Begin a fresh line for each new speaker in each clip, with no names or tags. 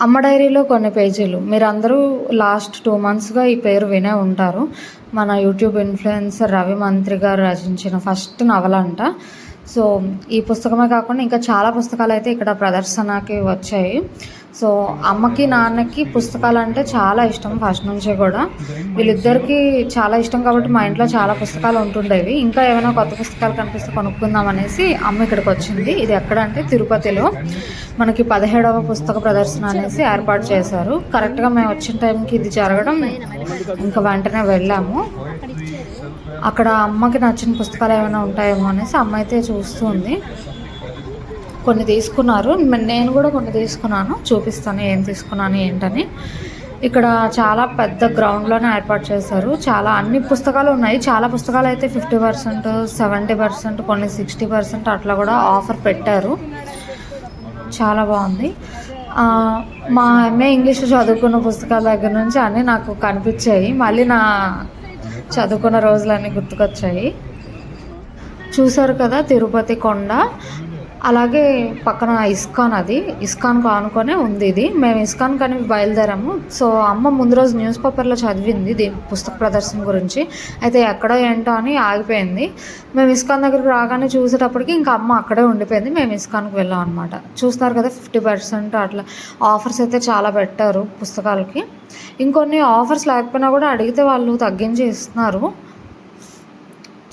అమ్మ డైరీలో కొన్ని పేజీలు. మీరందరూ లాస్ట్ టూ మంత్స్గా ఈ పేరు వినే ఉంటారు. మన యూట్యూబ్ ఇన్ఫ్లుయెన్సర్ రవి మంత్రి గారు రచించిన ఫస్ట్ నవల అంట సో ఈ పుస్తకమే కాకుండా ఇంకా చాలా పుస్తకాలు అయితే ఇక్కడ ప్రదర్శనకి వచ్చాయి. సో అమ్మకి నాన్నకి పుస్తకాలు అంటే చాలా ఇష్టం ఫస్ట్ నుంచి కూడా. వీళ్ళిద్దరికి చాలా ఇష్టం కాబట్టి మా ఇంట్లో చాలా పుస్తకాలు ఉంటుండేవి. ఇంకా ఏమైనా కొత్త పుస్తకాలు కనిపిస్తే కొనుక్కుందాం అనేసి అమ్మ ఇక్కడికి వచ్చింది. ఇది ఎక్కడంటే తిరుపతిలో మనకి పదిహేడవ పుస్తక ప్రదర్శన అనేసి ఏర్పాటు చేశారు. కరెక్ట్గా మేము వచ్చిన టైంకి ఇది జరగడం ఇంకా వెంటనే వెళ్ళాము. అక్కడ అమ్మకి నచ్చిన పుస్తకాలు ఏమైనా ఉంటాయేమో అనేసి అమ్మ అయితే చూస్తుంది. కొన్ని తీసుకున్నారు. నేను కూడా కొన్ని తీసుకున్నాను. చూపిస్తాను ఏం తీసుకున్నాను ఏంటని. ఇక్కడ చాలా పెద్ద గ్రౌండ్లోనే ఏర్పాటు చేశారు. చాలా అన్ని పుస్తకాలు ఉన్నాయి. చాలా పుస్తకాలు అయితే ఫిఫ్టీ పర్సెంట్ సెవెంటీ పర్సెంట్ కొన్ని సిక్స్టీ పర్సెంట్ అట్లా కూడా ఆఫర్ పెట్టారు. చాలా బాగుంది. మా ఎంఏ ఇంగ్లీష్ చదువుకున్న పుస్తకాల దగ్గర నుంచి అన్నీ నాకు కనిపించాయి. మళ్ళీ నా చదువుకున్న రోజులన్నీ గుర్తుకొచ్చాయి. చూసారు కదా తిరుపతి కొండ? అలాగే పక్కన ఇస్కాన్ అది. ఇస్కాన్కు ఆనుకొనే ఉంది ఇది. మేము ఇస్కాన్ కానీ బయలుదేరాము. సో అమ్మ ముందు రోజు న్యూస్ పేపర్లో చదివింది దీని పుస్తక ప్రదర్శన గురించి. అయితే ఎక్కడో ఏంటో అని ఆగిపోయింది. మేము ఇస్కాన్ దగ్గరికి రాగానే చూసేటప్పటికి ఇంకా అమ్మ అక్కడే ఉండిపోయింది. మేము ఇస్కాన్కి వెళ్ళాం అనమాట చూస్తారు కదా ఫిఫ్టీ పర్సెంట్ అట్లా ఆఫర్స్ అయితే చాలా పెట్టారు పుస్తకాలకి. ఇంకొన్ని ఆఫర్స్ లేకపోయినా కూడా అడిగితే వాళ్ళు తగ్గించి ఇస్తున్నారు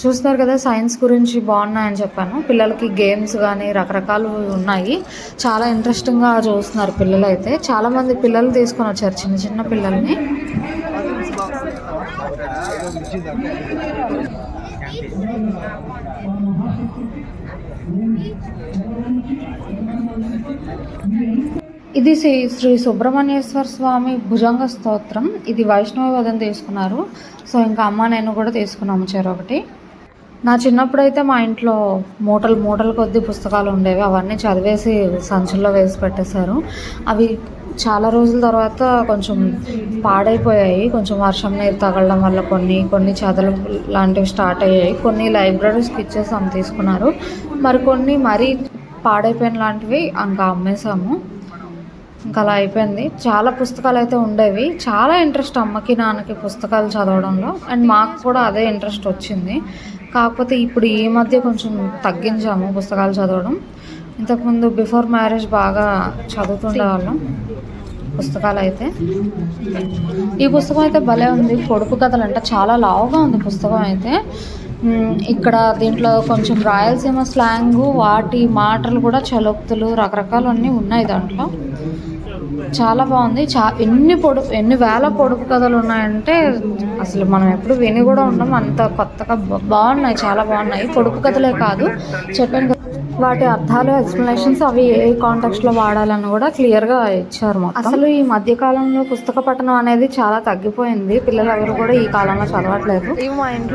చూస్తున్నారు కదా సైన్స్ గురించి బాగున్నాయని చెప్పాను. పిల్లలకి గేమ్స్ కానీ రకరకాలు ఉన్నాయి. చాలా ఇంట్రెస్టింగ్గా చూస్తున్నారు పిల్లలు అయితే చాలామంది పిల్లలు తీసుకొని వచ్చారు చిన్న చిన్న పిల్లల్ని. ఇది శ్రీ శ్రీ సుబ్రహ్మణ్యేశ్వర స్వామి భుజంగ స్తోత్రం. ఇది వైష్ణవ వదం తీసుకున్నారు. సో ఇంకా అమ్మ నేను కూడా తీసుకున్నాము చెరొకటి నా చిన్నప్పుడు అయితే మా ఇంట్లో మూటలు మూటల కొద్ది పుస్తకాలు ఉండేవి. అవన్నీ చదివేసి సంచుల్లో వేసి పెట్టేశారు. అవి చాలా రోజుల తర్వాత కొంచెం పాడైపోయాయి. కొంచెం వర్షం నీరు తగలడం వల్ల కొన్ని కొన్ని చదలు లాంటివి స్టార్ట్ అయ్యాయి. కొన్ని లైబ్రరీస్కి ఇచ్చేసాము అమ్మ తీసుకున్నారు మరికొన్ని మరీ పాడైపోయిన లాంటివి ఇంకా అమ్మేశాము. ఇంకా అలా అయిపోయింది. చాలా పుస్తకాలు అయితే ఉండేవి. చాలా ఇంట్రెస్ట్ అమ్మకి నాన్నకి పుస్తకాలు చదవడంలో. అండ్ మాకు కూడా అదే ఇంట్రెస్ట్ వచ్చింది. కాకపోతే ఇప్పుడు ఈ మధ్య కొంచెం తగ్గించాము పుస్తకాలు చదవడం. ఇంతకుముందు బిఫోర్ మ్యారేజ్ బాగా చదువుతుండే వాళ్ళం పుస్తకాలు అయితే ఈ పుస్తకం అయితే భలే ఉంది. పొడుపు కథలు అంటే చాలా లావుగా ఉంది పుస్తకం అయితే. ఇక్కడ దీంట్లో కొంచెం రాయలసీమ స్లాంగ్ వాటి మాటలు కూడా చలోక్తులు రకరకాలన్నీ ఉన్నాయి దాంట్లో. చాలా బాగుంది. చా ఎన్ని పొడుపు ఎన్ని వేల పొడుపు కథలు ఉన్నాయంటే అసలు మనం ఎప్పుడు విని కూడా ఉండం అంత కొత్తగా బాగున్నాయి చాలా బాగున్నాయి. పొడుపు కథలే కాదు చెప్పాను కదా. వాటి అర్థాలు ఎక్స్ప్లెనేషన్స్ అవి ఏ కాంటెక్స్ట్లో వాడాలని కూడా క్లియర్గా ఇచ్చారు మొత్తం. అసలు ఈ మధ్య కాలంలో పుస్తక పఠనం అనేది చాలా తగ్గిపోయింది. పిల్లలు ఎవరు కూడా ఈ కాలంలో చదవట్లేదు.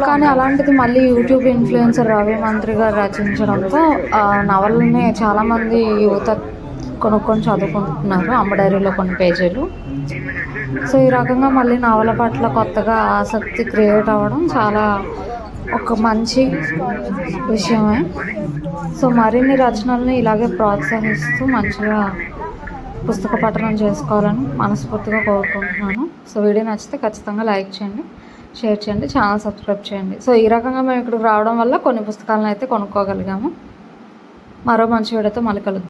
కానీ అలాంటిది మళ్ళీ యూట్యూబ్ ఇన్ఫ్లుయెన్సర్ రవి మంత్రి గారు రచించడంతో ఆ నవలని చాలా మంది యువత కొనుక్కొని చదువుకుంటున్నారు. అమ్మ డైరీలో కొన్ని పేజీలు. సో ఈ రకంగా మళ్ళీ నవల పట్ల కొత్తగా ఆసక్తి క్రియేట్ అవ్వడం చాలా ఒక మంచి విషయమే. సో మరిన్ని రచనల్ని ఇలాగే ప్రోత్సహిస్తూ మంచిగా పుస్తక పఠనం చేసుకోవాలని మనస్ఫూర్తిగా కోరుకుంటున్నాను. సో వీడియో నచ్చితే ఖచ్చితంగా లైక్ చేయండి షేర్ చేయండి ఛానల్ సబ్స్క్రైబ్ చేయండి. సో ఈ రకంగా మేము ఇక్కడికి రావడం వల్ల కొన్ని పుస్తకాలను అయితే కొనుక్కోగలిగాము. మరో మంచి వీడియోతో మళ్ళీ కలుద్దాం.